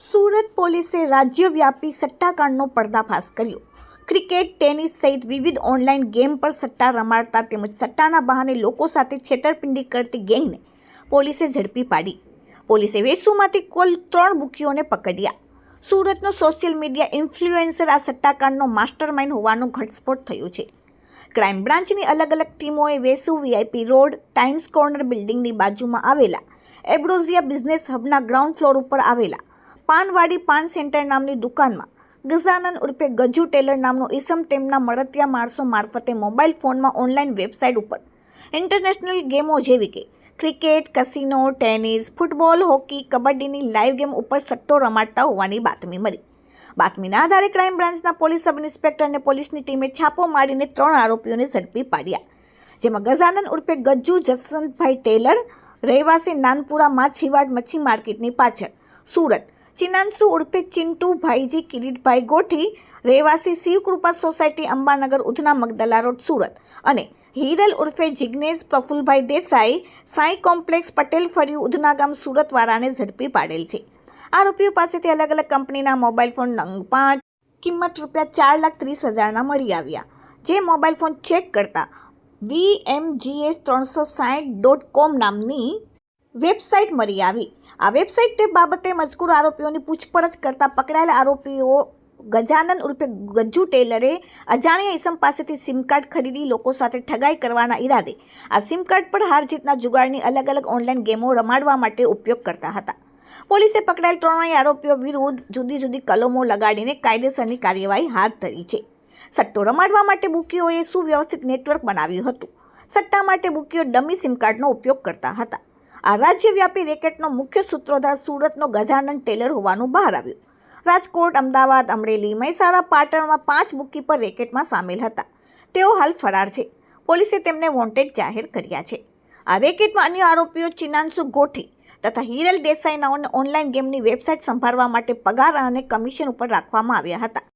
સુરત પોલીસે રાજ્યવ્યાપી સટ્ટાકાંડનો પર્દાફાશ કર્યો. ક્રિકેટ, ટેનિસ સહિત વિવિધ ઓનલાઈન ગેમ પર સટ્ટા રમાડતા તેમજ સટ્ટાના બહાને લોકો સાથે છેતરપિંડી કરતી ગેંગને પોલીસે ઝડપી પાડી. પોલીસે વેસુમાંથી કુલ ત્રણ બુકીઓને પકડ્યા. સુરતનો સોશિયલ મીડિયા ઇન્ફ્લુએન્સર આ સટ્ટાકાંડનો માસ્ટરમાઇન્ડ હોવાનો ઘટસ્ફોટ થયો છે. ક્રાઇમ બ્રાન્ચની અલગ અલગ ટીમોએ Vesu VIP road Times corner બિલ્ડિંગની બાજુમાં આવેલા. એબ્રોઝિયા બિઝનેસ હબના ગ્રાઉન્ડ ફ્લોર ઉપર આવેલા. પાનવાડી પાન સેન્ટર નામની દુકાનમાં. ગઝાનન ઉર્ફે ગજુ ટેલર નામનો ઈસમ તેમના મળતિયા માણસો મારફતે મોબાઈલ ફોનમાં ઓનલાઈન વેબસાઇટ ઉપર. ઇન્ટરનેશનલ ગેમો જેવી કે cricket, casino, tennis, football, hockey, કબડ્ડીની live game ઉપર સટ્ટો રમાડતા હોવાની બાતમી મળી. બાતમીના આધારે ક્રાઇમ બ્રાન્ચના પોલીસ સબ ઇન્સ્પેક્ટર અને પોલીસની ટીમે છાપો મારીને ત્રણ આરોપીઓને ઝડપી પાડ્યા. જેમાં ગજાનન ઉર્ફે ગજ્જુ જસવંતભાઈ ટેલર, રહેવાસી નાનપુરા માછીવાડ મચ્છી માર્કેટની પાછળ. સુરત. ચિનાન્સુ ઉર્ફે ચિંટુ ભાઈજી કિરીટભાઈ ગોઠી, રહેવાસી શિવકૃપા સોસાયટી અંબાનગર ઉધના મગદલા રોડ, સુરત. અને હિરલ ઉર્ફે જિગ્નેશ પ્રફુલભાઈ દેસાઈ, સાંઈ કોમ્પ્લેક્સ પટેલ ફર્યું ઉધના ગામ સુરતવાળાને ઝડપી પાડેલ છે. આરોપીઓ પાસેથી અલગ અલગ કંપનીના મોબાઈલ ફોન નંગ પાંચ, કિંમત રૂપિયા ચાર લાખ ત્રીસ હજારના મળી આવ્યા. જે મોબાઈલ ફોન ચેક કરતા વી એમ જીએસ ત્રણસો સાઠ ડોટ કોમ નામની વેબસાઇટ મળી આવી. આ વેબસાઇટ બાબતે મજકૂર આરોપીઓની પૂછપરછ કરતા પકડાયેલા આરોપીઓ ગજાનન ઉર્ફે ગજ્જુ ટેલરે અજાણ્યા ઇસમ પાસેથી સિમ કાર્ડ ખરીદી લોકો સાથે ઠગાઈ કરવાના ઈરાદે. આ સિમ કાર્ડ પર હાર જીતના જુગાડની અલગ અલગ ઓનલાઈન ગેમો રમાડવા માટે ઉપયોગ કરતા હતા. પોલીસે પકડાયેલ ત્રણેય આરોપીઓ વિરુદ્ધ જુદી જુદી કલમો લગાડીને કાયદેસરની કાર્યવાહી હાથ ધરી છે. સટ્ટો રમાડવા માટે બુકીઓએ સુવ્યવસ્થિત નેટવર્ક બનાવ્યું હતું. સટ્ટા માટે બુકીઓ ડમી સિમ કાર્ડનો ઉપયોગ કરતા હતા. આ રાજ્યવ્યાપી રેકેટનો મુખ્ય સૂત્રોધાર સુરતનો ગજાનંદ ટેલર હોવાનું બહાર આવ્યું. રાજકોટ, અમદાવાદ, અમરેલી, મહેસાણા, પાટણમાં પાંચ બુકી પર રેકેટમાં સામેલ હતા. તેઓ હાલ ફરાર છે. પોલીસે તેમને વોન્ટેડ જાહેર કર્યા છે. આ રેકેટમાં અન્ય આરોપીઓ ચિનાન્સુ ગોઠી તથા હિરલ દેસાઈનાઓને ઓનલાઈન ગેમની વેબસાઇટ સંભાળવા માટે પગાર અને કમિશન ઉપર રાખવામાં આવ્યા હતા.